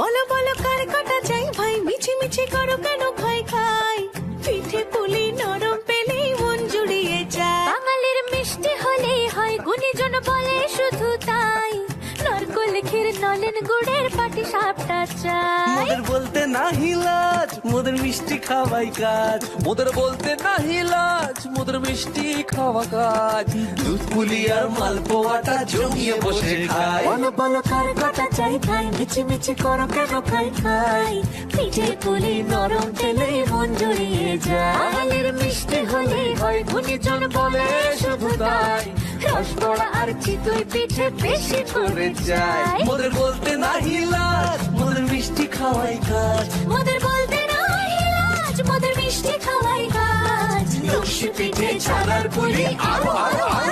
বলো বলো কার কটা চাই? ভাই মিছি মিছি করো কেন খাই খাই? পিঠে পুলি নরম পেলেই মন জুড়িয়ে যায়। বাঙালির মিষ্টি হলেই হয় গুণীজন বলে শুধু তাই। নরকল ক্ষীর নলেন গুড়ের পাটি সাপটা চাই। মোদের বলতে না হিলাজ মোদের মিষ্টি খাওয়াই কাজ। মোদের বলতে না হিলাজ মোদের মিষ্টি খাওয়া কাজ। দুধ পুলি আর মালপোয়াটা জমিয়ে বসে খায় বলো বলো কার কটা চাই ভাই মিছি মিছি করো কেন খাই খাই? পিঠে পুলি নরম পেলেই মন জুড়িয়ে যায়। মিষ্টি হলেই হয় গুণীজন বলে শুধু তাই। রসগোড়া আর চিতই পিঠে বেশি করে যায় মোদের বলতে না মোদের মিষ্টি খাওয়াই কাজ। মোদের বলতে লাজ মোদের মিষ্টি খাওয়াই কাজ। লক্ষ্মী পিঠে ছাড়ার পুলি আরও আরও আরও।